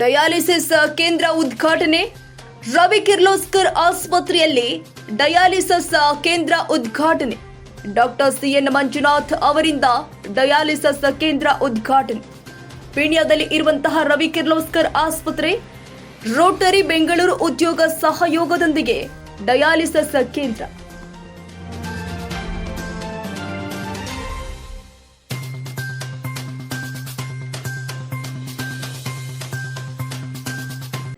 Dialysis ಕೇಂದ್ರ ಉದ್ಘಾಟನೆ. ರವಿ ಕಿರ್ಲೋಸ್ಕರ್ ಆಸ್ಪತ್ರೆಯಲ್ಲಿ ಡಯಾಲಿಸಿಸ್ ಕೇಂದ್ರ ಉದ್ಘಾಟನೆ. ಡಾಕ್ಟರ್ ಸಿಎನ್ ಮಂಜುನಾಥ್ ಅವರಿಂದ ಡಯಾಲಿಸಿಸ್ ಕೇಂದ್ರ ಉದ್ಘಾಟನೆ. ಪೀಣ್ಯದಲ್ಲಿ ಇರುವಂತಹ ರವಿ ಕಿರ್ಲೋಸ್ಕರ್ ಆಸ್ಪತ್ರೆ, ರೋಟರಿ ಬೆಂಗಳೂರು ಉದ್ಯೋಗ ಸಹಯೋಗದೊಂದಿಗೆ ಡಯಾಲಿಸಿಸ್ ಕೇಂದ್ರ.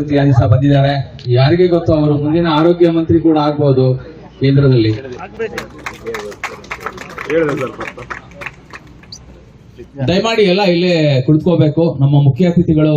ರೀತಿಯಾಗಿ ಸಹ ಬಂದಿದ್ದಾರೆ ಯಾರಿಗೆ ಗೊತ್ತು, ಅವರು ಮುಂದಿನ ಆರೋಗ್ಯ ಮಂತ್ರಿ ಕೂಡ ಆಗ್ಬಹುದು ಕೇಂದ್ರದಲ್ಲಿ. ದಯಮಾಡಿ ಎಲ್ಲ ಇಲ್ಲೇ ಕುಳಿತುಕೋಬೇಕು. ನಮ್ಮ ಮುಖ್ಯ ಅತಿಥಿಗಳು.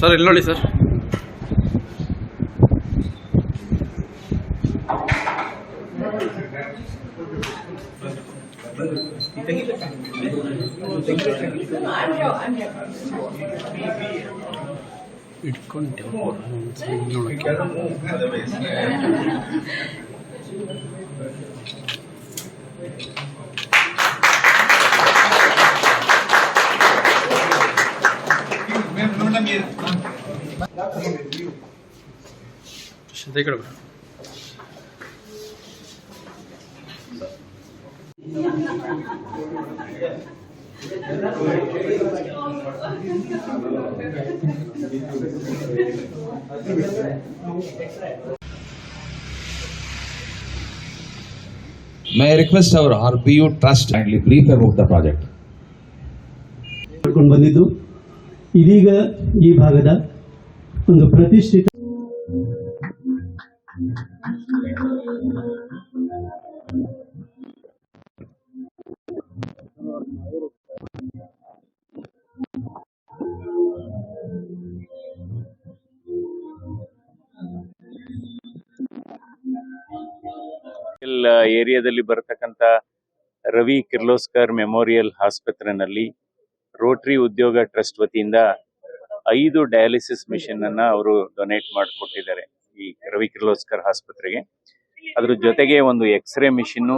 ಸರ್ ಇಲ್ಲಿ ನೋಡಿ ಸರ್. ಇಟ್ಕೊಂಡು ನೋಡಕ್ಕೆ. May I request our RPU trust kindly brief about the project. ಮಾಡ್ಕೊಂಡು ಬಂದಿದ್ದು ಇದೀಗ ಈ ಭಾಗದ ಒಂದು ಪ್ರತಿಷ್ಠಿತ ಏರಿಯಾದಲ್ಲಿ ಬರತಕ್ಕಂತ ರವಿ ಕಿರ್ಲೋಸ್ಕರ್ ಮೆಮೋರಿಯಲ್ ಆಸ್ಪತ್ರೆನಲ್ಲಿ ರೋಟರಿ ಉದ್ಯೋಗ ಟ್ರಸ್ಟ್ ವತಿಯಿಂದ ಐದು ಡಯಾಲಿಸಿಸ್ ಮಿಷಿನ್ ಅನ್ನ ಅವರು ಡೊನೇಟ್ ಮಾಡಿಕೊಟ್ಟಿದ್ದಾರೆ ಈ ರವಿ ಕಿರ್ಲೋಸ್ಕರ್ ಆಸ್ಪತ್ರೆಗೆ. ಅದ್ರ ಜೊತೆಗೆ ಒಂದು ಎಕ್ಸ್ರೇ ಮಿಷಿನ್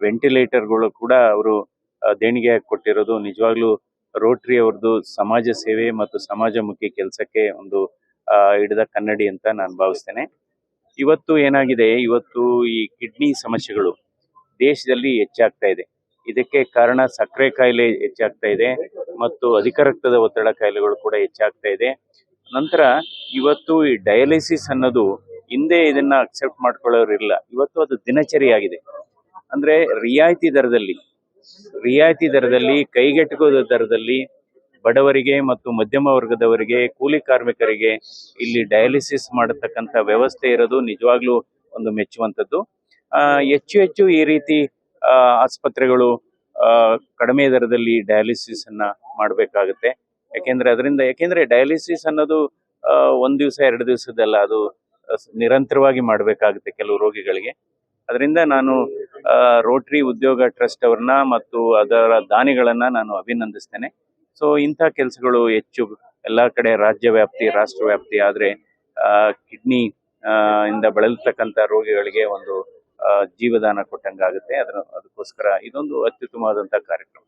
ವೆಂಟಿಲೇಟರ್ಗಳು ಕೂಡ ಅವರು ದೇಣಿಗೆ ಕೊಟ್ಟಿರೋದು. ನಿಜವಾಗ್ಲೂ ರೋಟ್ರಿ ಅವ್ರದ್ದು ಸಮಾಜ ಸೇವೆ ಮತ್ತು ಸಮಾಜಮುಖಿ ಕೆಲಸಕ್ಕೆ ಒಂದು ಹಿಡಿದ ಕನ್ನಡಿ ಅಂತ ನಾನು ಭಾವಿಸ್ತೇನೆ. ಇವತ್ತು ಏನಾಗಿದೆ? ಇವತ್ತು ಈ ಕಿಡ್ನಿ ಸಮಸ್ಯೆಗಳು ದೇಶದಲ್ಲಿ ಹೆಚ್ಚಾಗ್ತಾ ಇದೆ. ಇದಕ್ಕೆ ಕಾರಣ ಸಕ್ಕರೆ ಕಾಯಿಲೆ ಹೆಚ್ಚಾಗ್ತಾ ಇದೆ ಮತ್ತು ಅಧಿಕ ರಕ್ತದ ಒತ್ತಡ ಕಾಯಿಲೆಗಳು ಕೂಡ ಹೆಚ್ಚಾಗ್ತಾ ಇದೆ. ನಂತರ ಇವತ್ತು ಈ ಡಯಾಲಿಸಿಸ್ ಅನ್ನೋದು ಹಿಂದೆ ಇದನ್ನ ಅಕ್ಸೆಪ್ಟ್ ಮಾಡ್ಕೊಳ್ಳೋರಿಲ್ಲ. ಇವತ್ತು ಅದು ದಿನಚರಿ ಆಗಿದೆ ಅಂದ್ರೆ ರಿಯಾಯಿತಿ ದರದಲ್ಲಿ ರಿಯಾಯಿತಿ ದರದಲ್ಲಿ ಕೈಗೆಟುಕುವ ದರದಲ್ಲಿ ಬಡವರಿಗೆ ಮತ್ತು ಮಧ್ಯಮ ವರ್ಗದವರಿಗೆ ಕೂಲಿ ಕಾರ್ಮಿಕರಿಗೆ ಇಲ್ಲಿ ಡಯಾಲಿಸಿಸ್ ಮಾಡತಕ್ಕಂಥ ವ್ಯವಸ್ಥೆ ಇರೋದು ನಿಜವಾಗ್ಲೂ ಒಂದು ಮೆಚ್ಚುವಂಥದ್ದು. ಆ, ಹೆಚ್ಚು ಹೆಚ್ಚು ಈ ರೀತಿ ಆಸ್ಪತ್ರೆಗಳು ಕಡಿಮೆ ದರದಲ್ಲಿ ಡಯಾಲಿಸಿಸ್ ಅನ್ನ ಮಾಡಬೇಕಾಗುತ್ತೆ. ಯಾಕೆಂದ್ರೆ ಅದರಿಂದ, ಯಾಕೆಂದ್ರೆ ಡಯಾಲಿಸಿಸ್ ಅನ್ನೋದು ಒಂದು ದಿವಸ, ಎರಡು ದಿವಸದಲ್ಲ ಅದು ನಿರಂತರವಾಗಿ ಮಾಡಬೇಕಾಗುತ್ತೆ ಕೆಲವು ರೋಗಿಗಳಿಗೆ. ಅದರಿಂದ ನಾನು ರೋಟರಿ ಉದ್ಯೋಗ ಟ್ರಸ್ಟ್ ಅವ್ರನ್ನ ಮತ್ತು ಅದರ ದಾನಿಗಳನ್ನ ನಾನು ಅಭಿನಂದಿಸ್ತೇನೆ. ಸೊ ಇಂಥ ಕೆಲಸಗಳು ಹೆಚ್ಚು ಎಲ್ಲ ಕಡೆ ರಾಜ್ಯ ವ್ಯಾಪ್ತಿ, ರಾಷ್ಟ್ರ ವ್ಯಾಪ್ತಿ ಆದ್ರೆ ಕಿಡ್ನಿ ಇಂದ ಬಳಲ್ತಕ್ಕಂಥ ರೋಗಿಗಳಿಗೆ ಒಂದು ಜೀವದಾನ ಕೊಟ್ಟಂಗಾಗುತ್ತೆ. ಅದನ್ನು ಅದಕ್ಕೋಸ್ಕರ ಇದೊಂದು ಅತ್ಯುತ್ತಮವಾದಂತಹ ಕಾರ್ಯಕ್ರಮ.